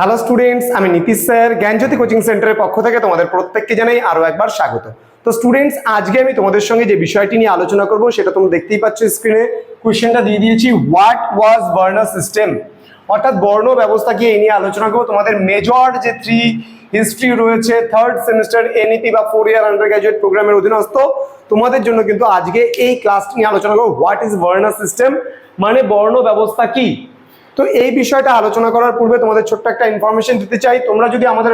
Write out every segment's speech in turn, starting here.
Hello students আমি Nitish sir, জ্ঞানজ্যোতি coaching সেন্টারের পক্ষ থেকে তোমাদের প্রত্যেককে জানাই আরও একবার স্বাগত। তো স্টুডেন্টস আজকে আমি তোমাদের সঙ্গে যে বিষয়টি নিয়ে আলোচনা করব, সেটা তোমরা দেখতেই পাচ্ছ স্ক্রিনে কোয়েশ্চেনটা দিয়ে দিয়েছি হোয়াট ওয়াজ বার্নার সিস্টেম অর্থাৎ বর্ণ ব্যবস্থা কি এই নিয়ে আলোচনা করব। তোমাদের মেজর যে থ্রি হিস্ট্রি রয়েছে থার্ড সেমিস্টার এনইপি বা ফোর ইয়ার আন্ডার গ্রাজুয়েট প্রোগ্রামের অধীনস্থ, তোমাদের জন্য কিন্তু আজকে এই ক্লাসটি নিয়ে আলোচনা করব। হোয়াট ইজ বার্নার সিস্টেম মানে বর্ণ ব্যবস্থা কি? তো এই বিষয়টা আলোচনা করার পূর্বে তোমাদের ছোট্ট একটা ইনফরমেশন দিতে চাই। তোমরা যদি আমাদের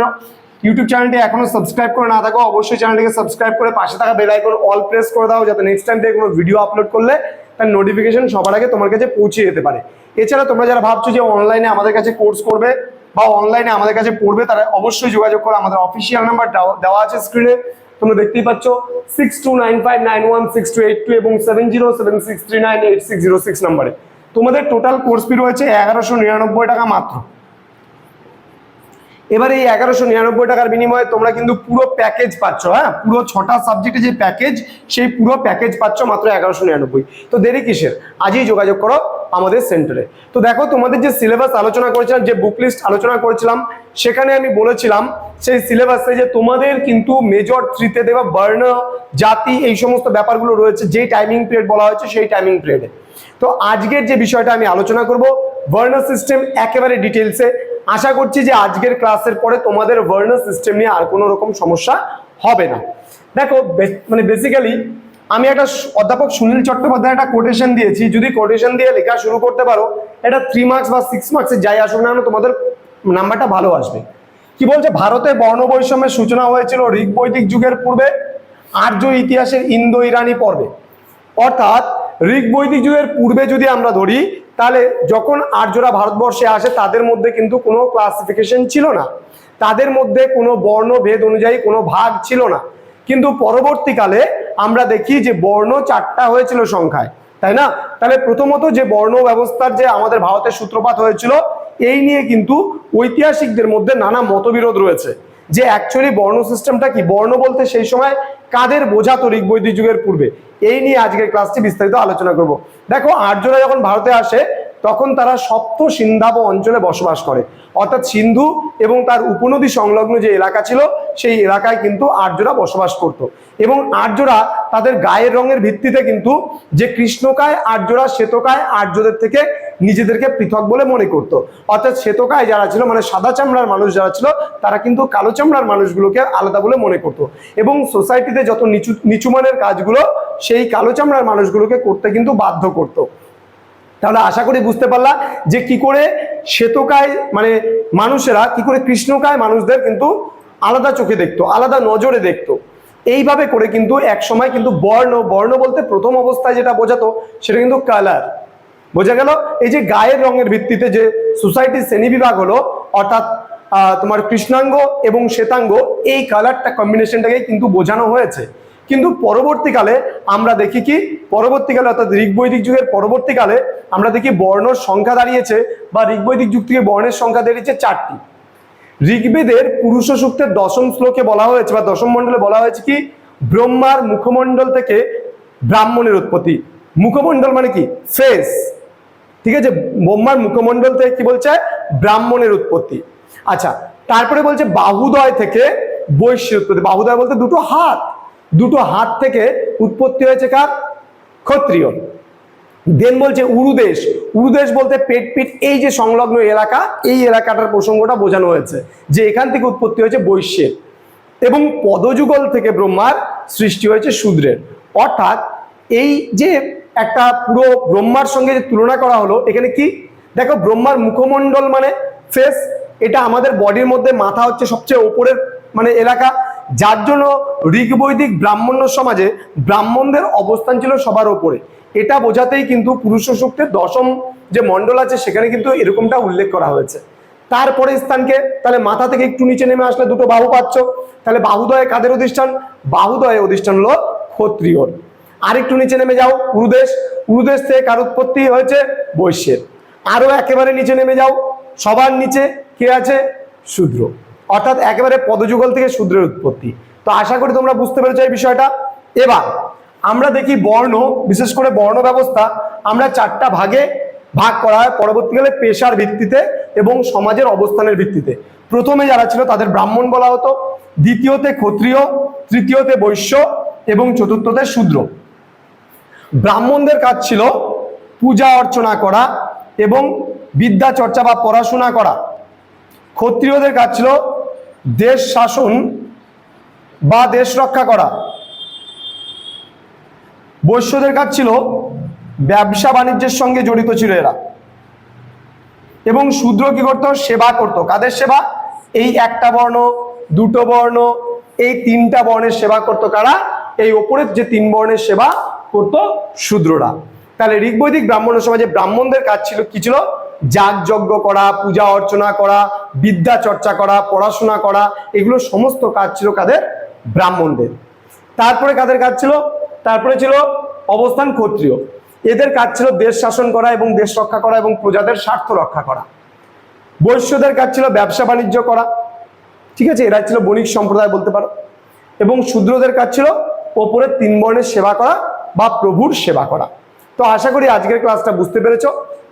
ইউটিউব চ্যানেলটি এখনও সাবস্ক্রাইব করে না থাকো, অবশ্যই চ্যানেলটিকে সাবস্ক্রাইব করে পাশে থাকা বেল আইকন অল প্রেস করে দাও, যাতে নেক্সট টাইম থেকে কোনো ভিডিও আপলোড করলে তার নোটিফিকেশন সবার আগে তোমার কাছে পৌঁছে যেতে পারে। এছাড়া তোমরা যারা ভাবছ যে অনলাইনে আমাদের কাছে কোর্স করবে বা অনলাইনে আমাদের কাছে পড়বে, তারা অবশ্যই যোগাযোগ করো। আমাদের অফিসিয়াল নাম্বার দেওয়া আছে স্ক্রিনে তোমরা দেখতেই পাচ্ছ six two nine five nine one six two eight two এবং seven zero seven six three nine eight six zero six নাম্বারে তোমাদের টোটাল কোর্স ফি রয়েছে এগারোশো নিরানব্বই টাকা মাত্র। এবার এই এগারোশো নিরানব্বই টাকার বিনিময়ে তোমরা কিন্তু পুরো প্যাকেজ পাচ্ছ হ্যাঁ? পুরো ছটা সাবজেক্টে যে প্যাকেজ সেই পুরো প্যাকেজ পাচ্ছ মাত্র এগারোশো নিরানব্বই। তো দেরি কিসের? আজই যোগাযোগ করো আমাদের সেন্টারে তো দেখো, তোমাদের যে সিলেবাস আলোচনা করেছিলাম, যে বুক লিস্ট আলোচনা করেছিলাম, সেখানে আমি বলেছিলাম, সেই সিলেবাসে যে তোমাদের কিন্তু মেজর থ্রিতে দেওয়া বর্ণ জাতি, এই সমস্ত ব্যাপারগুলো রয়েছে যে টাইমিং পিরিয়ড বলা হয়েছে, সেই টাইমিং পিরিয়ডে তো আজকের যে বিষয়টা আমি আলোচনা করব বর্ণ সিস্টেম একেবারে ডিটেলসে আশা করছি যে আজকের ক্লাসের পরে তোমাদের বর্ণ সিস্টেম নিয়ে আর কোনো রকম সমস্যা হবে না। দেখো মানে বেসিক্যালি আমি একটা অধ্যাপক সুনীল চট্টোপাধ্যায় একটা কোটেশন দিয়েছি। যদি কোটেশন দিয়ে লেখা শুরু করতে পারো, এটা থ্রি মার্কস বা সিক্স মার্কসে যাই আসুক না তোমাদের নাম্বারটা ভালো আসবে। কি বলছে? ভারতে বর্ণ বৈষম্যের সূচনা হয়েছিল ঋগ বৈদিক যুগের পূর্বে, আর্য ইতিহাসের ইন্দো ইরানি পর্বে। অর্থাৎ ঋগ বৈদিক যুগের পূর্বে যদি আমরা ধরি, তাহলে যখন আর্যরা ভারতবর্ষে আসে, তাদের মধ্যে কিন্তু কোনো ক্লাসিফিকেশন ছিল না। তাদের মধ্যে কোনো বর্ণ ভেদ অনুযায়ী কোনো ভাগ ছিল না। কিন্তু পরবর্তীকালে আমরা দেখি যে বর্ণ চারটা হয়েছিল সংখ্যায়, তাই না? তাহলে প্রথমত যে বর্ণ ব্যবস্থার যে আমাদের ভারতের সূত্রপাত হয়েছিল, এই নিয়ে কিন্তু ঐতিহাসিকদের মধ্যে নানা মতবিরোধ রয়েছে। যে অ্যাকচুয়ালি বর্ণ সিস্টেমটা কি? বর্ণ বলতে সেই সময় কাদের বোঝাতো ঋগ বৈদিক যুগের পূর্বে? এই নিয়ে আজকের ক্লাসটি বিস্তারিত আলোচনা করব। দেখো, আর্যরা যখন ভারতে আসে, তখন তারা সপ্ত সিন্ধাব অঞ্চলে বসবাস করে। অর্থাৎ সিন্ধু এবং তার উপনদী সংলগ্ন যে এলাকা ছিল, সেই এলাকায় কিন্তু আর্যরা বসবাস করত। এবং আর্যরা তাদের গায়ের রঙের ভিত্তিতে কিন্তু যে কৃষ্ণকায় আর্যরা, শ্বেতকায় আর্যদের থেকে নিজেদেরকে পৃথক বলে মনে করত। অর্থাৎ শ্বেতকায় যারা ছিল মানে সাদা চামড়ার মানুষ যারা ছিল, তারা কিন্তু কালো চামড়ার মানুষগুলোকে আলাদা বলে মনে করত। এবং সোসাইটিতে যত নিচু নিচু মানের কাজগুলো, সেই কালো চামড়ার মানুষগুলোকে করতে কিন্তু বাধ্য করতো। তাহলে আশা করি বুঝতে পারলা যে কি করে শ্বেতকায় মানে মানুষেরা, কি করে কৃষ্ণকায় মানুষদের কিন্তু আলাদা চোখে দেখতো, আলাদা নজরে দেখতো। এইভাবে করে কিন্তু এক সময় কিন্তু বর্ণ বর্ণ বলতে প্রথম অবস্থায় যেটা বোঝাতো, সেটা কিন্তু কালার। বোঝা গেল? এই যে গায়ের রঙের ভিত্তিতে যে সোসাইটির শ্রেণীবিভাগ হলো, অর্থাৎ তোমার কৃষ্ণাঙ্গ এবং শ্বেতাঙ্গ, এই কালারটা কম্বিনেশনটাকে কিন্তু বোঝানো হয়েছে। কিন্তু পরবর্তীকালে আমরা দেখি কি? পরবর্তীকালে, অর্থাৎ ঋগ্বৈদিক যুগের পরবর্তীকালে আমরা দেখি বর্ণর সংখ্যা দাঁড়িয়েছে বা ঋগ্বৈদিক যুগ থেকে বর্ণের সংখ্যা দাঁড়িয়েছে চারটি। ঋগ্বেদের পুরুষ সূক্তের দশম শ্লোকে বলা হয়েছে বা দশম মণ্ডলে বলা হয়েছে কি? ব্রহ্মার মুখমণ্ডল থেকে ব্রাহ্মণের উৎপত্তি। মুখমণ্ডল মানে কি? ফেস। ঠিক আছে? ব্রহ্মার মুখমণ্ডল থেকে কি বলছে? ব্রাহ্মণের উৎপত্তি। আচ্ছা তারপরে বলছে বাহুদয় থেকে বৈশ্যের উৎপত্তি। বাহুদয় বলতে দুটো হাত। দুটো হাত থেকে উৎপত্তি হয়েছে কার? ক্ষত্রিয়। দেন বলছে উরুদেশ। উরুদেশ বলতে পেট, পিট, এই যে সংলগ্ন এলাকা, এই এলাকাটার প্রসঙ্গটা বোঝানো হয়েছে যে এখান থেকে উৎপত্তি হয়েছে বৈশ্যের। এবং পদযুগল থেকে ব্রহ্মার সৃষ্টি হয়েছে শূদ্রের। অর্থাৎ এই যে একটা পুরো ব্রহ্মার সঙ্গে যে তুলনা করা হলো, এখানে কি? দেখো ব্রহ্মার মুখমণ্ডল মানে ফেস এটা আমাদের বডির মধ্যে মাথা হচ্ছে সবচেয়ে ওপরের মানে এলাকা। যার জন্য ঋগ্বৈদিক ব্রাহ্মণ্য সমাজে ব্রাহ্মণদের অবস্থান ছিল সবার ওপরে। এটা বোঝাতেই কিন্তু পুরুষ সূক্তের দশম যে মণ্ডল আছে, সেখানে কিন্তু এরকমটা উল্লেখ করা হয়েছে। তারপরে স্থানকে, তাহলে মাথা থেকে একটু নিচে নেমে আসলে দুটো বাহু পাচ্ছ। তাহলে বাহুদয়ে কাদের অধিষ্ঠান? বাহুদয়ে অধিষ্ঠান হলো ক্ষত্রিয় আরেকটু নিচে নেমে যাও, উরুদেশ। উরুদেশ থেকে কার উৎপত্তি হয়েছে? বৈশ্যের। আরও একেবারে নিচে নেমে যাও, সবার নিচে কে আছে? শূদ্র। অর্থাৎ একেবারে পদযুগল থেকে শূদ্রের উৎপত্তি। তো আশা করি তোমরা বুঝতে পেরেছ এই বিষয়টা। এবার আমরা দেখি বর্ণ, বিশেষ করে বর্ণ ব্যবস্থা, আমরা চারটা ভাগে ভাগ করা হয় পরবর্তীকালে পেশার ভিত্তিতে এবং সমাজের অবস্থানের ভিত্তিতে। প্রথমে যারা ছিল তাদের ব্রাহ্মণ বলা হতো, দ্বিতীয়তে ক্ষত্রিয়, তৃতীয়তে বৈশ্য এবং চতুর্থতে শূদ্র। ব্রাহ্মণদের কাজ ছিল পূজা অর্চনা করা এবং বিদ্যা চর্চা বা পড়াশোনা করা। ক্ষত্রিয়দের কাজ ছিল দেশ শাসন বা দেশ রক্ষা করা। বৈশ্যদের কাজ ছিল ব্যবসা বাণিজ্যের সঙ্গে জড়িত ছিল এরা। এবং শূদ্র কি করতো? সেবা করতো। কাদের সেবা? এই একটা বর্ণ, দুটো বর্ণ, এই তিনটা বর্ণের সেবা করতো কারা? এই ওপরের যে তিন বর্ণের সেবা করতো শূদ্ররা। তাহলে ঋগ্বৈদিক ব্রাহ্মণ সমাজে ব্রাহ্মণদের কাজ ছিল কি ছিল? যাগযজ্ঞ করা, পূজা অর্চনা করা, বিদ্যা চর্চা করা, পড়াশোনা করা, এগুলো সমস্ত কাজ ছিল কাদের? ব্রাহ্মণদের। তারপরে কাদের কাজ ছিল? তারপরে ছিল অবস্থান ক্ষত্রিয়। এদের কাজ ছিল দেশ শাসন করা এবং দেশ রক্ষা করা এবং প্রজাদের স্বার্থ রক্ষা করা। বৈশ্যদের কাজ ছিল ব্যবসা বাণিজ্য করা। ঠিক আছে? এরা ছিল বণিক সম্প্রদায় বলতে পারো। এবং শূদ্রদের কাজ ছিল ওপরের তিন বর্ণের সেবা করা বা প্রভুর সেবা করা। তো আশা করি আজকের ক্লাসটা বুঝতে পেরেছ।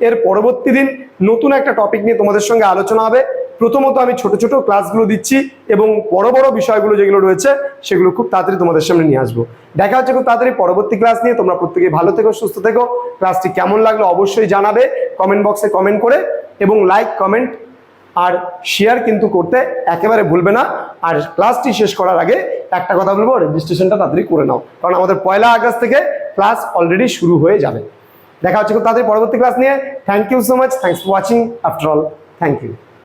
এর পরবর্তী দিন নতুন একটা টপিক নিয়ে তোমাদের সঙ্গে আলোচনা হবে। প্রথমত আমি ছোট ছোট ক্লাসগুলো দিচ্ছি এবং বড় বড় বিষয়গুলো যেগুলো রয়েছে সেগুলো খুব তাড়াতাড়ি তোমাদের সামনে নিয়ে আসব। দেখা হচ্ছে খুব তাড়াতাড়ি পরবর্তী ক্লাস নিয়ে। তোমরা প্রত্যেকে ভালো থেকো, সুস্থ থেকো। ক্লাসটি কেমন লাগল অবশ্যই জানাবে কমেন্ট বক্সে কমেন্ট করে। এবং লাইক কমেন্ট আর শেয়ার কিন্তু করতে একেবারে ভুলবে না। আর ক্লাসটি শেষ করার আগে একটা কথা বলব রেজিস্ট্রেশনটা তাড়াতাড়ি করে নাও। কারণ আমাদের পয়লা আগস্ট থেকে ক্লাস অলরেডি শুরু হয়ে যাবে। দেখা হচ্ছে খুব তাড়াতাড়ি পরবর্তী ক্লাস নিয়ে। Thank you so much thanks for watching after all thank you